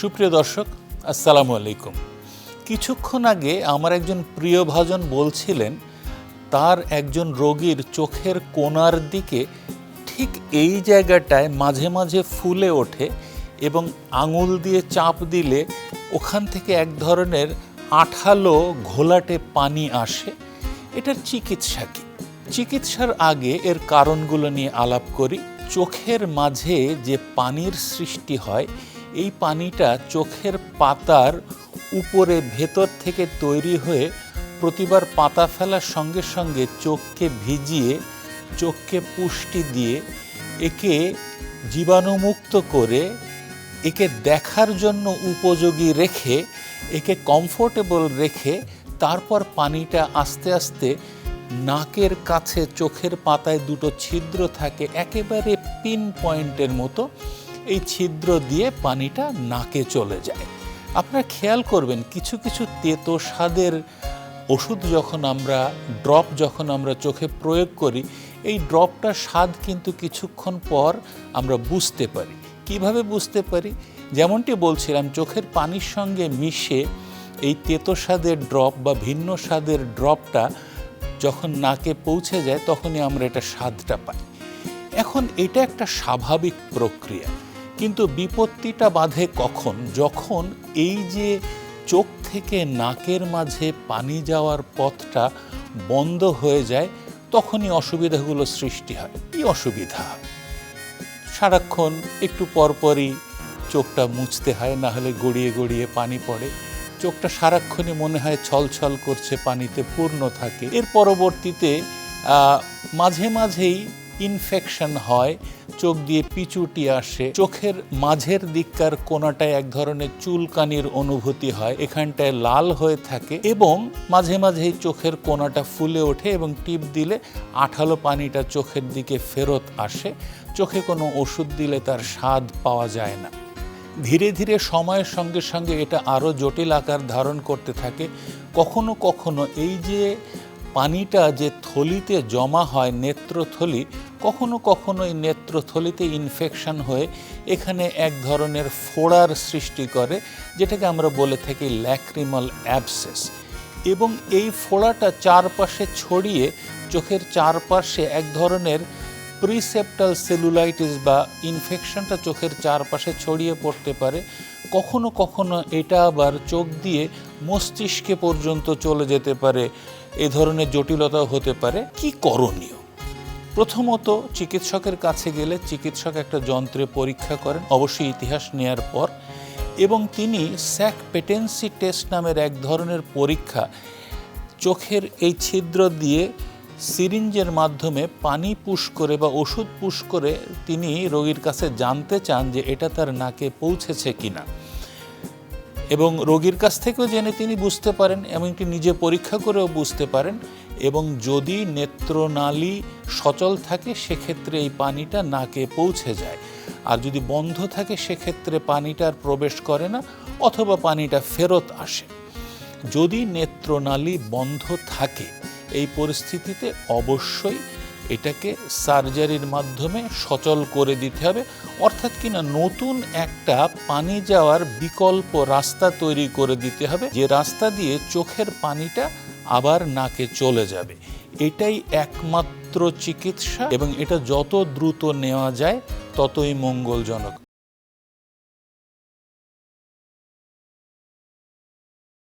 সুপ্রিয় দর্শক, আসসালামু আলাইকুম। কিছুক্ষণ আগে আমার একজন প্রিয়ভাজন বলছিলেন, তার একজন রোগীর চোখের কোণার দিকে ঠিক এই জায়গাটায় মাঝে মাঝে ফুলে ওঠে এবং আঙুল দিয়ে চাপ দিলে ওখান থেকে এক ধরনের আঠালো ঘোলাটে পানি আসে। এটার চিকিৎসা কী? চিকিৎসার আগে এর কারণগুলো নিয়ে আলাপ করি। চোখের মাঝে যে পানির সৃষ্টি হয় এই পানিটা চোখের পাতার উপরে ভেতর থেকে তৈরি হয়ে প্রতিবার পাতা ফেলার সঙ্গে সঙ্গে চোখকে ভিজিয়ে, চোখকে পুষ্টি দিয়ে একে জীবাণুমুক্ত করে, একে দেখার জন্য উপযোগী রেখে, একে কমফোর্টেবল রেখে তারপর পানিটা আস্তে আস্তে নাকের কাছে চোখের পাতায় দুটো ছিদ্র থাকে, একেবারে পিন পয়েন্টের মতো। এই ছিদ্র দিয়ে পানিটা নাকে চলে যায়। আপনারা খেয়াল করবেন, কিছু কিছু তেতো স্বাদের ওষুধ যখন আমরা, ড্রপ যখন আমরা চোখে প্রয়োগ করি, এই ড্রপটার স্বাদ কিন্তু কিছুক্ষণ পর আমরা বুঝতে পারি। কীভাবে বুঝতে পারি? যেমনটি বলছিলাম, চোখের পানির সঙ্গে মিশে এই তেতো স্বাদের ড্রপ বা ভিন্ন স্বাদের ড্রপটা যখন নাকে পৌঁছে যায়, তখনই আমরা এটা স্বাদটা পাই। এখন এটা একটা স্বাভাবিক প্রক্রিয়া। কিন্তু বিপত্তিটা বাধে কখন? যখন এই যে চোখ থেকে নাকের মাঝে পানি যাওয়ার পথটা বন্ধ হয়ে যায়, তখনই অসুবিধাগুলো সৃষ্টি হয়। কি অসুবিধা? সারাক্ষণ একটু পরপরই চোখটা মুছতে হয়, না হলে গড়িয়ে গড়িয়ে পানি পড়ে। চোখটা সারাক্ষণই মনে হয় ছলছল করছে, পানিতে পূর্ণ থাকে। এর পরবর্তীতে মাঝে মাঝেই ইনফেকশন হয় চোখ দিয়ে পিচুটি আসে। চোখের মাঝের দিককার কোনাটায় এক ধরনের চুলকানির অনুভূতি হয়। এখানটায় লাল হয়ে থাকে এবং মাঝে মাঝেই চোখের কোনাটা ফুলে ওঠে এবং টিপ দিলে আঠালো পানিটা চোখের দিকে ফেরত আসে। চোখে কোনো ওষুধ দিলে তার স্বাদ পাওয়া যায় না। ধীরে ধীরে সময়ের সঙ্গে সঙ্গে এটা আরও জটিল আকার ধারণ করতে থাকে। কখনো কখনো এই যে পানিটা যে থলিতে জমা হয় নেত্রথলি, কখনো কখনো এই নেত্রথলিতে ইনফেকশন হয়ে এখানে এক ধরনের ফোড়ার সৃষ্টি করে, যেটাকে আমরা বলে থাকি ল্যাক্রিমাল অ্যাবসেস এবং এই ফোড়াটা চারপাশে ছড়িয়ে চোখের চারপাশে এক ধরনের প্রিসেপ্টাল সেলুলাইটিস বা ইনফেকশনটা চোখের চারপাশে ছড়িয়ে পড়তে পারে, কখনো কখনো এটা আবার চোখ দিয়ে মস্তিষ্কে পর্যন্ত চলে যেতে পারে। এ ধরনের জটিলতাও হতে পারে। কি করণীয়? প্রথমত, চিকিৎসকের কাছে গেলে চিকিৎসক একটা যন্ত্রে পরীক্ষা করেন, অবশ্যই ইতিহাস নেয়ার পর, এবং তিনি স্যাক পেটেন্সি টেস্ট নামের এক ধরনের পরীক্ষা চোখের এই ছিদ্র দিয়ে সিরিঞ্জের মাধ্যমে পানি পুশ করে বা ওষুধ পুশ করে তিনি রোগীর কাছে জানতে চান যে এটা তার নাকে পৌঁছেছে কিনা। এবং রোগীর কাছ থেকেও জেনে তিনি বুঝতে পারেন, এমনকি নিজে পরীক্ষা করেও বুঝতে পারেন এবং যদি নেত্রনালী সচল থাকে, সেক্ষেত্রে এই পানিটা নাকে পৌঁছে যায়। আর যদি বন্ধ থাকে, সেক্ষেত্রে পানিটা আর প্রবেশ করে না, অথবা পানিটা ফেরত আসে। যদি নেত্রনালী বন্ধ থাকে, এই পরিস্থিতিতে অবশ্যই এটাকে সার্জারির মাধ্যমে সচল করে দিতে হবে। অর্থাৎ কিনা নতুন একটা পানি যাওয়ার বিকল্প রাস্তা তৈরি করে দিতে হবে, যে রাস্তা দিয়ে চোখের পানিটা আবার নাকে চলে যাবে। এটাই একমাত্র চিকিৎসা এবং এটা যত দ্রুত নেওয়া যায়, ততই মঙ্গলজনক।